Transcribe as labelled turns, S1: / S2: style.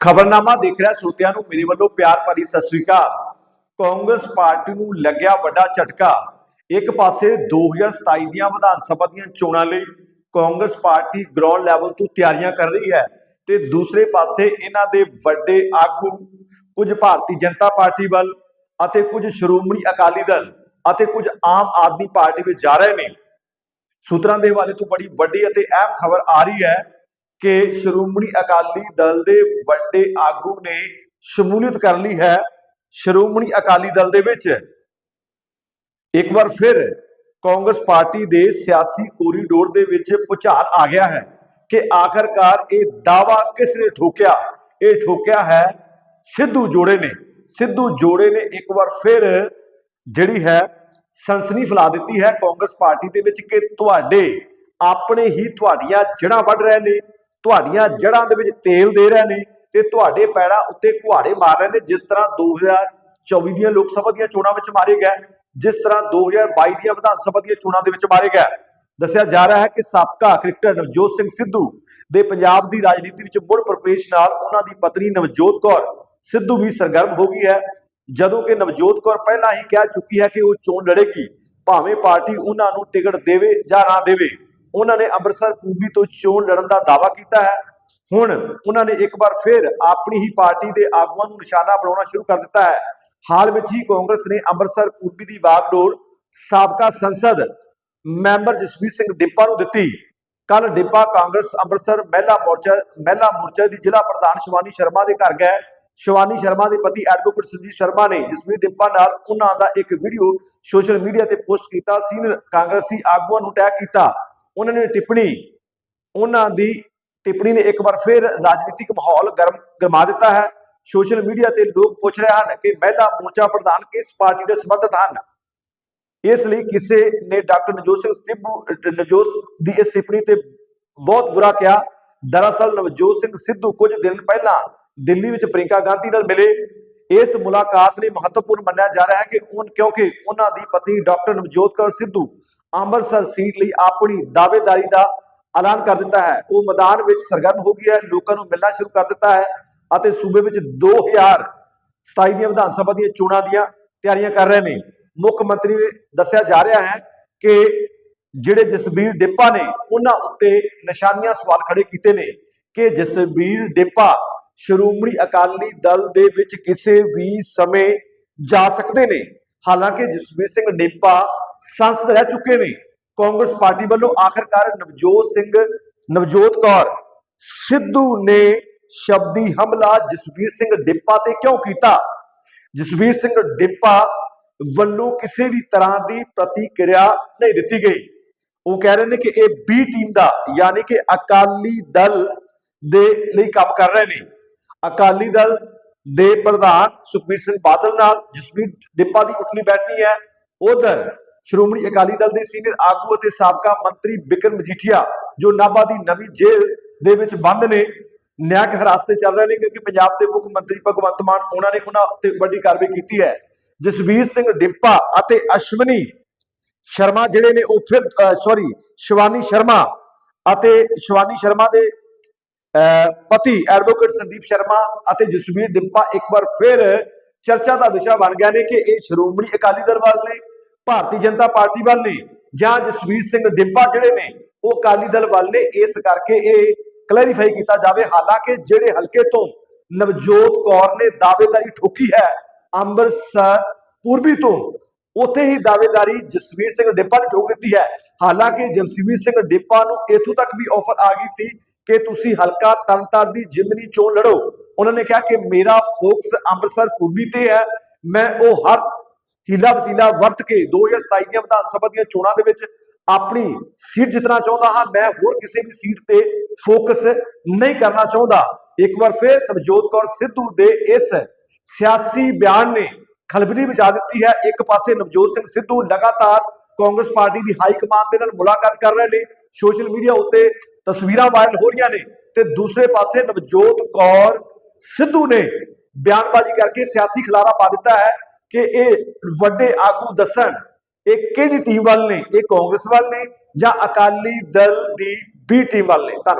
S1: ਖਬਰਨਾਮਾ ਦੇਖ ਰਿਹਾ ਸਰੋਤਿਆਂ ਨੂੰ, ਮੇਰੇ ਵੱਲੋਂ ਪਿਆਰ ਭਰੀ ਸਤਿ ਸ੍ਰੀ ਅਕਾਲ। ਕਾਂਗਰਸ ਪਾਰਟੀ ਨੂੰ ਲੱਗਿਆ ਵੱਡਾ ਝਟਕਾ। ਇੱਕ ਪਾਸੇ 2027 ਦੀਆਂ ਵਿਧਾਨ ਸਭਾ ਦੀਆਂ ਚੋਣਾਂ ਲਈ ਕਾਂਗਰਸ ਪਾਰਟੀ ਗਰਾਊਂਡ ਲੈਵਲ ਤੋਂ ਤਿਆਰੀਆਂ ਕਰ ਰਹੀ ਹੈ ਤੇ ਦੂਸਰੇ ਪਾਸੇ ਇਹਨਾਂ ਦੇ ਵੱਡੇ ਆਗੂ, ਕੁਝ ਭਾਰਤੀ ਜਨਤਾ ਪਾਰਟੀ ਵੱਲ ਅਤੇ ਕੁਝ ਸ਼੍ਰੋਮਣੀ ਅਕਾਲੀ ਦਲ ਅਤੇ ਕੁਝ ਆਮ ਆਦਮੀ ਪਾਰਟੀ ਵਿੱਚ ਜਾ ਰਹੇ ਨੇ। ਸੂਤਰਾਂ ਦੇ ਹਵਾਲੇ ਤੋਂ ਬੜੀ ਵੱਡੀ ਅਤੇ ਅਹਿਮ ਖਬਰ ਆ ਰਹੀ ਹੈ ਕਿ ਸ਼੍ਰੋਮਣੀ ਅਕਾਲੀ ਦਲ ਦੇ ਵੱਡੇ ਆਗੂ ਨੇ ਸ਼ਮੂਲੀਅਤ ਕਰ ਲਈ ਹੈ ਸ਼੍ਰੋਮਣੀ ਅਕਾਲੀ ਦਲ ਦੇ ਵਿੱਚ। ਇੱਕ ਵਾਰ ਫਿਰ ਕਾਂਗਰਸ ਪਾਰਟੀ ਦੇ ਸਿਆਸੀ ਕੋਰੀਡੋਰ ਦੇ ਵਿੱਚ ਭੁਚਾਲ ਆ ਗਿਆ ਹੈ ਕਿ ਆਖਰਕਾਰ ਇਹ ਦਾਵਾ ਕਿਸ ਨੇ ਠੋਕਿਆ? ਇਹ ਠੋਕਿਆ ਹੈ ਸਿੱਧੂ ਜੋੜੇ ਨੇ। ਸਿੱਧੂ ਜੋੜੇ ਨੇ ਇੱਕ ਵਾਰ ਫਿਰ ਜਿਹੜੀ ਹੈ ਸੰਸਨੀ ਫੈਲਾ ਦਿੱਤੀ ਹੈ ਕਾਂਗਰਸ ਪਾਰਟੀ ਦੇ ਵਿੱਚ ਕਿ ਤੁਹਾਡੇ ਆਪਣੇ ਹੀ ਤੁਹਾਡੀਆਂ ਜੜਾਂ ਵੱਢ ਰਹੇ ਨੇ। ਤੁਹਾਡੀਆਂ ਜੜਾਂ ਦੇ ਵਿੱਚ ਤੇਲ ਦੇ ਰਹੇ ਨੇ ਤੇ ਤੁਹਾਡੇ ਪੈੜਾਂ ਉੱਤੇ ਕੁਹਾੜੇ ਮਾਰ ਰਹੇ ਨੇ, ਜਿਸ ਤਰ੍ਹਾਂ 2024 ਦੀਆਂ ਲੋਕ ਸਭਾ ਦੀਆਂ ਚੋਣਾਂ ਵਿੱਚ ਮਾਰੇ ਗਏ, ਜਿਸ ਤਰ੍ਹਾਂ 2022 ਦੀਆਂ ਵਿਧਾਨ ਸਭਾ ਦੀਆਂ ਚੋਣਾਂ ਦੇ ਵਿੱਚ ਮਾਰੇ ਗਏ। ਦੱਸਿਆ ਜਾ ਰਿਹਾ ਹੈ ਕਿ ਸਾਬਕਾ ਕ੍ਰਿਕਟਰ ਨਵਜੋਤ ਸਿੰਘ ਸਿੱਧੂ ਦੇ ਪੰਜਾਬ ਦੀ ਰਾਜਨੀਤੀ ਵਿੱਚ ਮੁੜ ਪ੍ਰਵੇਸ਼ ਨਾਲ ਉਹਨਾਂ ਦੀ ਪਤਨੀ ਨਵਜੋਤ ਕੌਰ ਸਿੱਧੂ ਵੀ ਸਰਗਰਮ ਹੋ ਗਈ ਹੈ। ਜਦੋਂ ਕਿ ਨਵਜੋਤ ਕੌਰ ਪਹਿਲਾਂ ਹੀ ਕਹਿ ਚੁੱਕੀ ਹੈ ਕਿ ਉਹ ਚੋਣ ਲੜੇਗੀ, ਭਾਵੇਂ ਪਾਰਟੀ ਉਹਨਾਂ ਨੂੰ ਟਿਕਟ ਦੇਵੇ ਜਾਂ ਨਾ ਦੇਵੇ। ਉਹਨਾਂ ਨੇ ਅੰਮ੍ਰਿਤਸਰ ਪੂਰਬੀ ਤੋਂ ਚੋਣ ਲੜਨ ਦਾ ਦਾਅਵਾ ਕੀਤਾ ਹੈ। ਹੁਣ ਉਹਨਾਂ ਨੇ ਇੱਕ ਵਾਰ ਫਿਰ ਆਪਣੀ ਹੀ ਪਾਰਟੀ ਦੇ ਆਗੂਆਂ ਨੂੰ ਨਿਸ਼ਾਨਾ ਬਣਾਉਣਾ ਸ਼ੁਰੂ ਕਰ ਦਿੱਤਾ ਹੈ। ਹਾਲ ਵਿੱਚ ਹੀ ਕਾਂਗਰਸ ਨੇ ਅੰਮ੍ਰਿਤਸਰ ਪੂਬੀ ਦੀ ਵਾਗਡੋਰ ਸਾਬਕਾ ਸੰਸਦ ਮੈਂਬਰ ਜਸਵੀਰ ਸਿੰਘ ਡਿੰਪਾ ਨੂੰ ਦਿੱਤੀ। ਕੱਲ ਡਿੰਪਾ ਕਾਂਗਰਸ ਅੰਮ੍ਰਿਤਸਰ ਮਹਿਲਾ ਮੋਰਚਾ ਮਹਿਲਾ ਮੋਰਚਾ ਦੀ ਜ਼ਿਲ੍ਹਾ ਪ੍ਰਧਾਨ ਸ਼ਿਵਾਨੀ ਸ਼ਰਮਾ ਦੇ ਘਰ ਗਏ। ਸ਼ਿਵਾਨੀ ਸ਼ਰਮਾ ਦੇ ਪਤੀ ਐਡਵੋਕੇਟ ਸੰਜੀਤ ਸ਼ਰਮਾ ਨੇ ਜਸਵੀਰ ਡਿੱਪਾ ਨਾਲ ਉਹਨਾਂ ਦਾ ਇੱਕ ਵੀਡੀਓ ਸੋਸ਼ਲ ਮੀਡੀਆ ਤੇ ਪੋਸਟ ਕੀਤਾ। ਸੀਨੀਅਰ ਕਾਂਗਰਸੀ ਆਗੂਆਂ ਨੂੰ ਟੈਗ ਕੀਤਾ। ਉਹਨਾਂ ਨੇ ਟਿੱਪਣੀ, ਉਹਨਾਂ ਦੀ ਟਿੱਪਣੀ ਨੇ ਇੱਕ ਵਾਰ ਫਿਰ ਰਾਜਨੀਤਿਕ ਮਾਹੌਲ ਗਰਮ ਗਰਮਾ ਦਿੱਤਾ ਹੈ। ਸੋਸ਼ਲ ਮੀਡੀਆ ਤੇ ਲੋਕ ਪੁੱਛ ਰਹੇ ਹਨ ਕਿ ਮਹਿਲਾ ਮੋਰਚਾ ਪ੍ਰਧਾਨ ਕਿਸ ਪਾਰਟੀ ਦੇ ਸੰਬੰਧਤ ਹਨ? ਇਸ ਲਈ ਕਿਸੇ ਨੇ ਡਾਕਟਰ ਨਵਜੋਤ ਸਿੰਘ ਸਿੱਧੂ ਨਵਜੋਤ ਦੀ ਇਸ ਟਿੱਪਣੀ ਤੇ ਬਹੁਤ ਬੁਰਾ ਕਿਹਾ। ਦਰਅਸਲ ਨਵਜੋਤ ਸਿੰਘ ਸਿੱਧੂ ਕੁਝ ਦਿਨ ਪਹਿਲਾਂ ਦਿੱਲੀ ਵਿੱਚ ਪ੍ਰਿੰਕਾ ਗਾਂਧੀ ਨਾਲ ਮਿਲੇ। ਇਸ ਮੁਲਾਕਾਤ ਲਈ ਮਹੱਤਵਪੂਰਨ ਮੰਨਿਆ ਜਾ ਰਿਹਾ ਹੈ ਕਿ ਉਹ ਕਿਉਂਕਿ ਉਹਨਾਂ ਦੀ ਪਤਨੀ ਡਾਕਟਰ ਨਵਜੋਤ ਕੌਰ ਸਿੱਧੂ ਅੰਮ੍ਰਿਤਸਰ ਸੀਟ ਲਈ ਆਪਣੀ ਦਾਅਵੇਦਾਰੀ ਦਾ ਐਲਾਨ ਕਰ ਦਿੱਤਾ ਹੈ। ਉਹ ਮੈਦਾਨ ਵਿੱਚ ਸਰਗਰਮ ਹੋ ਗਈ ਹੈ, ਲੋਕਾਂ ਨੂੰ ਮਿਲਣਾ ਸ਼ੁਰੂ ਕਰ ਦਿੱਤਾ ਹੈ ਅਤੇ ਸੂਬੇ ਵਿੱਚ 2027 ਦੀਆਂ ਵਿਧਾਨ ਸਭਾ ਦੀਆਂ ਚੋਣਾਂ ਦੀਆਂ ਤਿਆਰੀਆਂ ਕਰ ਰਹੇ ਨੇ। ਮੁੱਖ ਮੰਤਰੀ ਨੇ ਦੱਸਿਆ ਜਾ ਰਿਹਾ ਹੈ ਕਿ ਜਿਹੜੇ ਜਸਬੀਰ ਡਿੰਪਾ ਨੇ, ਉਹਨਾਂ ਉੱਤੇ ਨਿਸ਼ਾਨੀਆਂ ਸਵਾਲ ਖੜੇ ਕੀਤੇ ਨੇ ਕਿ ਜਸਬੀਰ ਡਿੰਪਾ ਸ਼੍ਰੋਮਣੀ ਅਕਾਲੀ ਦਲ ਦੇ ਵਿੱਚ ਕਿਸੇ ਵੀ ਸਮੇਂ ਜਾ ਸਕਦੇ ਨੇ। ਹਾਲਾਂਕਿ ਜਸਬੀਰ ਸਿੰਘ ਡਿੰਪਾ ਸੰਸਦ ਰਹਿ ਚੁੱਕੇ ਨੇ। ਕਾਂਗਰਸ ਪਾਰਟੀ ਵੱਲੋਂ ਆਖਰਕਾਰ ਨਵਜੋਤ ਸਿੰਘ, ਨਵਜੋਤ ਕੌਰ ਸਿੱਧੂ ਨੇ ਸ਼ਬਦੀ ਹਮਲਾ ਜਸਬੀਰ ਸਿੰਘ ਡਿੰਪਾ ਤੇ ਕਿਉਂ ਕੀਤਾ? ਜਸਬੀਰ ਸਿੰਘ ਡਿੰਪਾ ਵੱਲੋਂ ਕਿਸੇ ਵੀ ਤਰ੍ਹਾਂ ਦੀ ਪ੍ਰਤੀਕਿਰਿਆ ਨਹੀਂ ਦਿੱਤੀ ਗਈ। ਉਹ ਕਹਿ ਰਹੇ ਨੇ ਕਿ ਇਹ ਬੀ ਟੀਮ ਦਾ, ਯਾਨੀ ਕਿ ਅਕਾਲੀ ਦਲ ਦੇ ਲਈ ਕੰਮ ਕਰ ਰਹੇ ਨੇ। ਅਕਾਲੀ ਦਲ ਦੇ ਪ੍ਰਧਾਨ ਸੁਖਬੀਰ ਸਿੰਘ ਬਾਦਲ ਨਾਲ ਜਸਬੀਰ ਡਿੱਪਾ ਦੀ ਉਠਣੀ ਬੈਠਣੀ ਹੈ। ਉਧਰ ਸ਼੍ਰੋਮਣੀ ਅਕਾਲੀ ਦਲ ਦੇ ਸੀਨੀਅਰ ਆਗੂ ਅਤੇ ਸਾਬਕਾ ਮੰਤਰੀ ਬਿਕਰਮ ਮਜੀਠੀਆ ਜੋ ਨਾਭਾ ਦੀ ਨਵੀਂ ਜੇਲ੍ਹ ਦੇ ਵਿੱਚ ਬੰਦ ਨੇ ਨਿਆਂਕ ਹਿਰਾਸਤ ਤੇ ਚੱਲ ਰਹੇ ਨੇ ਕਿਉਂਕਿ ਪੰਜਾਬ ਦੇ ਮੁੱਖ ਮੰਤਰੀ ਭਗਵੰਤ ਮਾਨ ਉਹਨਾਂ ਨੇ ਉਹਨਾਂ ਉੱਤੇ ਵੱਡੀ ਕਾਰਵਾਈ ਕੀਤੀ ਹੈ। ਜਸਵੀਰ ਸਿੰਘ ਡਿੰਪਾ ਅਤੇ ਅਸ਼ਵਨੀ ਸ਼ਰਮਾ ਜਿਹੜੇ ਨੇ ਉਹ ਫਿਰ ਸੌਰੀ ਸ਼ਿਵਾਨੀ ਸ਼ਰਮਾ ਅਤੇ ਸ਼ਿਵਾਨੀ ਸ਼ਰਮਾ ਦੇ ਅਹ, ਪਤੀ ਐਡਵੋਕੇਟ ਸੰਦੀਪ ਸ਼ਰਮਾ ਅਤੇ ਜਸਵੀਰ ਡਿੰਪਾ ਇੱਕ ਵਾਰ ਫਿਰ ਚਰਚਾ ਦਾ ਵਿਸ਼ਾ ਬਣ ਗਿਆ ਨੇ ਕਿ ਇਹ ਸ਼੍ਰੋਮਣੀ ਅਕਾਲੀ ਦਲ ਵੱਲ ਨੇ ਭਾਰਤੀ ਜਨਤਾ ਪਾਰਟੀ ਵੱਲ ਨੇ ਜਾਂ ਜਸਵੀਰ ਸਿੰਘ ਡਿੰਪਾ ਜਿਹੜੇ ਨੇ, ਉਹ ਅਕਾਲੀ ਦਲ ਵੱਲ ਨੇ, ਇਸ ਕਰਕੇ ਇਹ ਕਲੈਰੀਫਾਈ ਕੀਤਾ ਜਾਵੇ। ਹਾਲਾਂਕਿ ਜਿਹੜੇ ਹਲਕੇ ਤੋਂ ਨਵਜੋਤ ਕੌਰ ਨੇ ਦਾਅਵੇਦਾਰੀ ਠੋਕੀ ਹੈ ਅੰਮ੍ਰਿਤਸਰ, ਪੂਰਬੀ ਤੋਂ, ਉੱਥੇ ਹੀ ਦਾਅਵੇਦਾਰੀ ਜਸਵੀਰ ਸਿੰਘ ਡਿੱਪਾ ਨੇ ਠੋਕ ਦਿੱਤੀ ਹੈ। ਹਾਲਾਂਕਿ ਜਸਵੀਰ ਸਿੰਘ ਡਿੱਪਾ ਨੂੰ ਇਥੋਂ ਤੱਕ ਵੀ ਆਫਰ ਆ ਗਈ ਸੀ ਕਿ ਤੁਸੀਂ ਹਲਕਾ ਤਰਨਤਾਰਨ ਦੀ ਜਿਮਨੀ ਚੋਣ ਲੜੋ। ਉਹਨਾਂ ਨੇ ਕਿਹਾ ਕਿ ਮੇਰਾ ਫੋਕਸ ਅੰਮ੍ਰਿਤਸਰ, ਪੂਰਬੀ ਤੇ ਹੈ। ਮੈਂ ਉਹ ਹਰ ਹੀਲਾ ਵਸੀਲਾ ਵਰਤ ਕੇ 2027 ਦੀਆਂ ਵਿਧਾਨ ਸਭਾ ਦੀਆਂ ਚੋਣਾਂ ਦੇ ਵਿੱਚ ਆਪਣੀ ਸੀਟ ਜਿੱਤਣਾ ਚਾਹੁੰਦਾ ਹਾਂ। ਮੈਂ ਹੋਰ ਕਿਸੇ ਵੀ ਸੀਟ ਤੇ ਫੋਕਸ ਨਹੀਂ ਕਰਨਾ ਚਾਹੁੰਦਾ। ਇੱਕ ਵਾਰ ਫਿਰ ਨਵਜੋਤ ਕੌਰ ਸਿੱਧੂ ਦੇ ਇਸ ਸਿਆਸੀ ਬਿਆਨ ਨੇ ਖਲਬਲੀ ਮਚਾ ਦਿੱਤੀ ਹੈ। ਇੱਕ ਪਾਸੇ ਨਵਜੋਤ ਸਿੰਘ ਸਿੱਧੂ ਲਗਾਤਾਰ ਕਾਂਗਰਸ ਪਾਰਟੀ ਦੀ ਹਾਈ ਕਮਾਨ ਦੇ ਨਾਲ ਮੁਲਾਕਾਤ ਕਰ ਰਹੇ ਨੇ, ਸੋਸ਼ਲ ਮੀਡੀਆ ਉੱਤੇ ਤਸਵੀਰਾਂ ਵਾਇਰਲ ਹੋ ਰਹੀਆਂ ਨੇ ਤੇ ਦੂਸਰੇ ਪਾਸੇ ਨਵਜੋਤ ਕੌਰ ਸਿੱਧੂ ਨੇ ਬਿਆਨਬਾਜ਼ੀ ਕਰਕੇ ਸਿਆਸੀ ਖਿਲਾਰਾ ਪਾ ਦਿੱਤਾ ਹੈ। ਕਿ ਇਹ ਵੱਡੇ ਆਗੂ ਦੱਸਣ, ਇਹ ਕਿਹੜੀ ਟੀਮ ਵੱਲ ਨੇ? ਇਹ ਕਾਂਗਰਸ ਵੱਲ ਨੇ ਜਾਂ ਅਕਾਲੀ ਦਲ ਦੀ ਬੀ ਟੀਮ ਵੱਲ ਨੇ? ਧੰਨਵਾਦ।